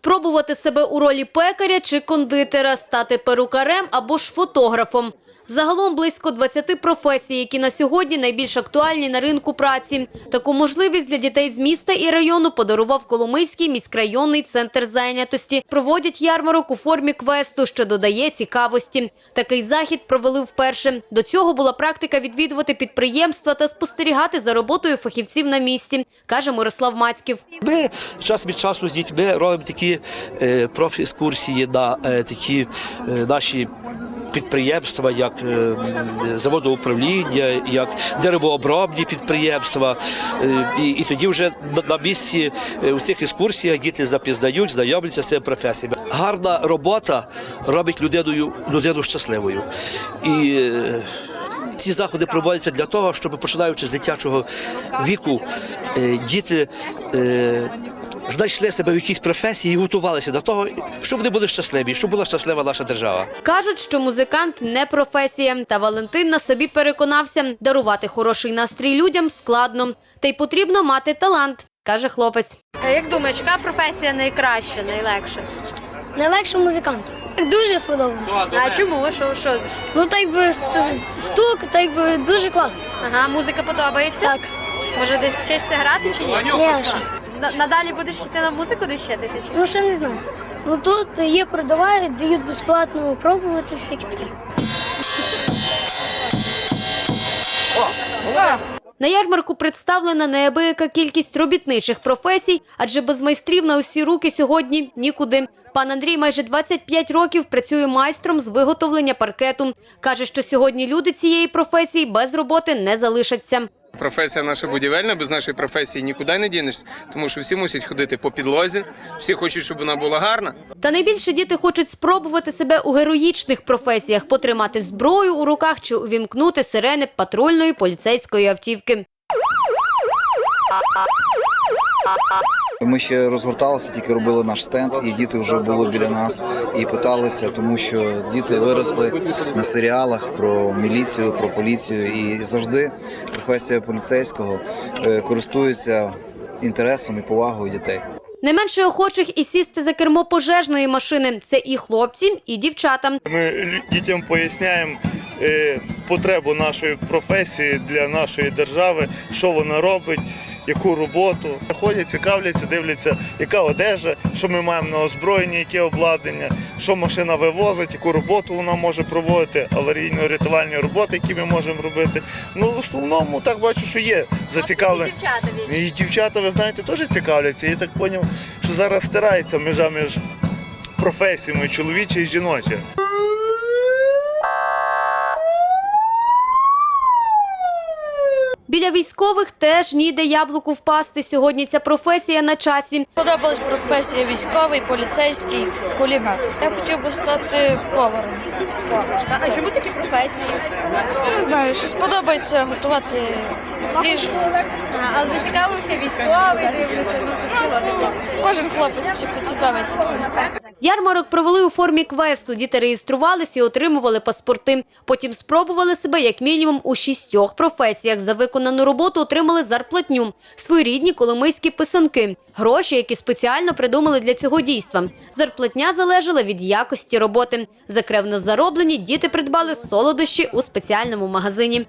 Спробувати себе у ролі пекаря чи кондитера, стати перукарем або ж фотографом. Загалом близько 20 професій, які на сьогодні найбільш актуальні на ринку праці. Таку можливість для дітей з міста і району подарував Коломийський міськрайонний центр зайнятості. Проводять ярмарок у формі квесту, що додає цікавості. Такий захід провели вперше. До цього була практика відвідувати підприємства та спостерігати за роботою фахівців на місці, каже Мирослав Мацьків. Ми час від часу з дітьми робимо такі е, профекскурсії на е, такі е, наші підприємства, як е, заводоуправління, як деревообробні підприємства. Е, і, і тоді вже на, місці е, у цих екскурсіях діти запізнають, знайомляться з цими професіями. Гарна робота робить людиною, людину щасливою. І ці заходи проводяться для того, щоб починаючи з дитячого віку, діти знайшли себе в якійсь професії і готувалися до того, щоб вони були щасливі, щоб була щаслива наша держава. Кажуть, що музикант не професія. Та Валентин на собі переконався, дарувати хороший настрій людям складно. Та й потрібно мати талант, каже хлопець. А як думаєш, яка професія найкраща, найлегша? Найлегше музикант. Дуже сподобалось. А чому? Що, що? Ну так би стук, так би дуже класно. Ага, музика подобається? Так, Може, десь вчишся грати чи ні? На- Надалі будеш йти на музику? Чи? Ну ще не знаю. Ну тут є продавають, дають безплатно пробувати всякі таке. На ярмарку представлена неабияка кількість робітничих професій, адже без майстрів на усі руки сьогодні нікуди. Пан Андрій майже 25 років працює майстром з виготовлення паркету. Каже, що сьогодні люди цієї професії без роботи не залишаться. Професія наша будівельна, без нашої професії нікуди не дінешся, тому що всі мусять ходити по підлозі, всі хочуть, щоб вона була гарна. Та найбільше діти хочуть спробувати себе у героїчних професіях, потримати зброю у руках чи увімкнути сирени патрульної поліцейської автівки. Ми ще розгорталися, тільки робили наш стенд, і діти вже були біля нас і питалися, тому що діти виросли на серіалах про міліцію, про поліцію, і завжди професія поліцейського е, користується інтересом і повагою дітей. Не менше охочих і сісти за кермо пожежної машини. Це і хлопці, і дівчата. Ми дітям поясняємо потребу нашої професії для нашої держави, що вона робить, яку роботу. Ходять, цікавляться, дивляться, яка одежа, що ми маємо на озброєнні, яке обладнання, що машина вивозить, яку роботу вона може проводити, аварійно-рятувальні роботи, які ми можемо робити. Ну, в основному так бачу, що є зацікавлені. І дівчата, ви знаєте, теж цікавляться. Я так зрозумів, що зараз стирається межа між професіями чоловіча і жіноча. Біля військових теж ніде яблуку впасти. Сьогодні ця професія на часі. Подобалась професія військовий, поліцейський, кулінар. Я хотів би стати поваром. А чому такі професії? Не знаю, щось подобається готувати їжу. А, зацікавився військовий, з'явився. Ну. Кожен хлопець чи- цікавиться цим. Ярмарок провели у формі квесту. Діти реєструвалися і отримували паспорти. Потім спробували себе як мінімум у шістьох професіях. За виконану роботу отримали зарплатню, своєрідні коломийські писанки, гроші, які спеціально придумали для цього дійства. Зарплатня залежала від якості роботи. За кревно зароблені діти придбали солодощі у спеціальному магазині.